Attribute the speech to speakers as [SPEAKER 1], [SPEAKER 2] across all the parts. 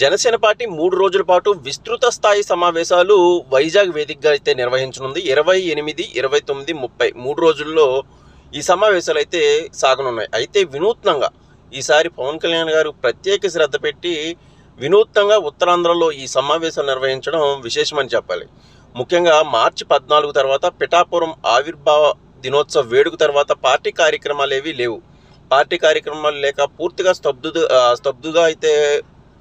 [SPEAKER 1] Janasena party మూడు రోజుల పాటు విస్తృత స్థాయి సమావేశాలు వైజాగ్ వేదికగా అయితే నిర్వహించనుంది. ఇరవై ఎనిమిది ఇరవై తొమ్మిది ముప్పై మూడు రోజుల్లో ఈ సమావేశాలు అయితే సాగనున్నాయి. అయితే వినూత్నంగా ఈసారి పవన్ కళ్యాణ్ గారు ప్రత్యేక శ్రద్ధ పెట్టి వినూత్నంగా ఉత్తరాంధ్రలో ఈ సమావేశాలు నిర్వహించడం విశేషమని చెప్పాలి. ముఖ్యంగా మార్చి పద్నాలుగు తర్వాత పిఠాపురం ఆవిర్భావ దినోత్సవ వేడుక తర్వాత పార్టీ కార్యక్రమాలు ఏవి లేవు. పార్టీ కార్యక్రమాలు లేక పూర్తిగా స్తబ్దు స్తబ్దుగా అయితే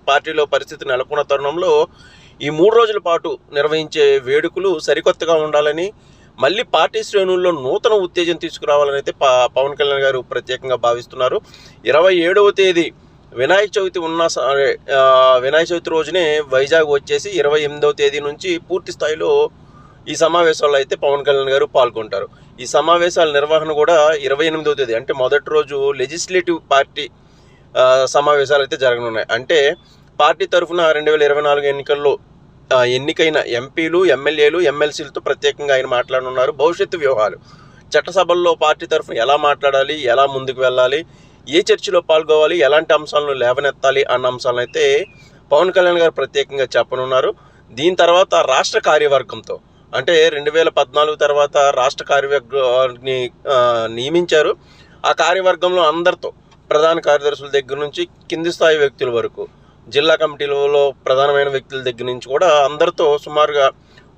[SPEAKER 1] పార్టీలో పరిస్థితి నెలకొన్న తరుణంలో ఈ మూడు రోజుల పాటు నిర్వహించే వేడుకలు సరికొత్తగా ఉండాలని మళ్ళీ పార్టీ శ్రేణుల్లో నూతన ఉత్తేజం తీసుకురావాలని అయితే పవన్ కళ్యాణ్ గారు ప్రత్యేకంగా భావిస్తున్నారు. ఇరవై ఏడవ తేదీ వినాయక చవితి ఉన్న వినాయక చవితి రోజునే వైజాగ్ వచ్చేసి ఇరవై ఎనిమిదవ తేదీ నుంచి పూర్తి స్థాయిలో ఈ సమావేశాల్లో అయితే పవన్ కళ్యాణ్ గారు పాల్గొంటారు. ఈ సమావేశాల నిర్వహణ కూడా ఇరవై ఎనిమిదవ తేదీ అంటే మొదటి రోజు లెజిస్లేటివ్ పార్టీ సమావేశాలు అయితే జరగనున్నాయి. అంటే పార్టీ తరఫున రెండు వేల ఇరవై నాలుగు ఎన్నికల్లో ఎన్నికైన ఎంపీలు ఎమ్మెల్యేలు ఎమ్మెల్సీలతో ప్రత్యేకంగా ఆయన మాట్లాడనున్నారు. భవిష్యత్తు వ్యూహాలు. చట్టసభల్లో పార్టీ తరఫున ఎలా మాట్లాడాలి ఎలా ముందుకు వెళ్ళాలి ఏ చర్చలో పాల్గొవాలి ఎలాంటి అంశాలను లేవనెత్తాలి అన్న అంశాలను అయితే పవన్ కళ్యాణ్ గారు ప్రత్యేకంగా చెప్పనున్నారు. దీని తర్వాత రాష్ట్ర కార్యవర్గంతో అంటే రెండు వేల పద్నాలుగు తర్వాత రాష్ట్ర కార్యవర్గాన్ని నియమించారు. ఆ కార్యవర్గంలో అందరితో ప్రధాన కార్యదర్శుల దగ్గర నుంచి కింది స్థాయి వ్యక్తుల వరకు జిల్లా కమిటీలలో ప్రధానమైన వ్యక్తుల దగ్గర నుంచి కూడా అందరితో సుమారుగా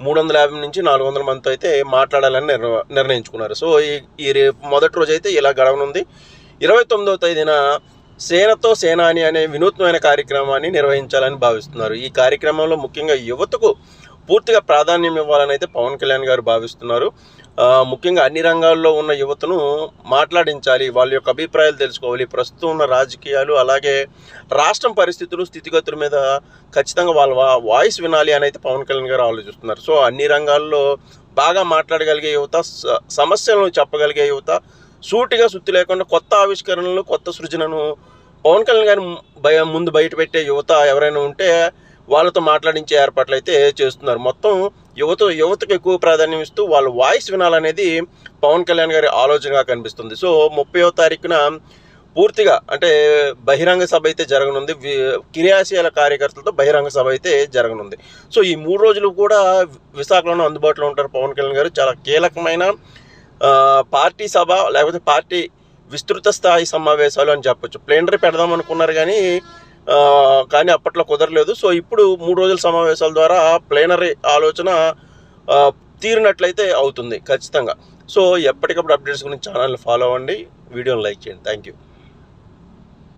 [SPEAKER 1] మూడు వందల యాభై నుంచి నాలుగు వందల మందితో అయితే మాట్లాడాలని నిర్ణ నిర్ణయించుకున్నారు. సో ఈ ఈ రేపు మొదటి రోజు అయితే ఇలా గడవనుంది. ఇరవై తొమ్మిదవ తేదీన సేనతో సేనాని అనే వినూత్నమైన కార్యక్రమాన్ని నిర్వహించాలని భావిస్తున్నారు. ఈ కార్యక్రమంలో ముఖ్యంగా యువతకు పూర్తిగా ప్రాధాన్యం ఇవ్వాలని అయితే పవన్ కళ్యాణ్ గారు భావిస్తున్నారు. ముఖ్యంగా అన్ని రంగాల్లో ఉన్న యువతను మాట్లాడించాలి వాళ్ళ యొక్క అభిప్రాయాలు తెలుసుకోవాలి ప్రస్తుతం ఉన్న రాజకీయాలు అలాగే రాష్ట్రం పరిస్థితులు స్థితిగతుల మీద ఖచ్చితంగా వాళ్ళ వా- వాయిస్ వినాలి అని అయితే పవన్ కళ్యాణ్ గారు ఆలోచిస్తున్నారు. సో అన్ని రంగాల్లో బాగా మాట్లాడగలిగే యువత స- సమస్యలను చెప్పగలిగే యువత సూటిగా సుత్తి లేకుండా కొత్త ఆవిష్కరణలు కొత్త సృజనను పవన్ కళ్యాణ్ గారి భయ ముందు బయట పెట్టే యువత ఎవరైనా ఉంటే వాళ్ళతో మాట్లాడించే ఏర్పాట్లు అయితే చేస్తున్నారు. మొత్తం యువత యువతకు ఎక్కువ ప్రాధాన్యం ఇస్తూ వాళ్ళ వాయిస్ వినాలనేది పవన్ కళ్యాణ్ గారి ఆలోచనగా కనిపిస్తుంది. సో ముప్పయో తారీఖున పూర్తిగా అంటే బహిరంగ సభ అయితే జరగనుంది. వి- క్రియాశీల కార్యకర్తలతో బహిరంగ సభ అయితే జరగనుంది. సో ఈ మూడు రోజులు కూడా విశాఖలోనే అందుబాటులో ఉంటారు పవన్ కళ్యాణ్ గారు. చాలా కీలకమైన పార్టీ సభ లేకపోతే పార్టీ విస్తృత స్థాయి సమావేశాలు అని చెప్పొచ్చు. ప్లేనరీ పెడదాం అనుకున్నారు కానీ కానీ అప్పట్లో కుదరలేదు. సో ఇప్పుడు మూడు రోజుల సమావేశాల ద్వారా ప్లేనరీ ఆలోచన తీరినట్లయితే అవుతుంది ఖచ్చితంగా. సో ఎప్పటికప్పుడు అప్డేట్స్ గురించి ఛానల్ని ఫాలో అవ్వండి. వీడియోని లైక్ చేయండి. Thank you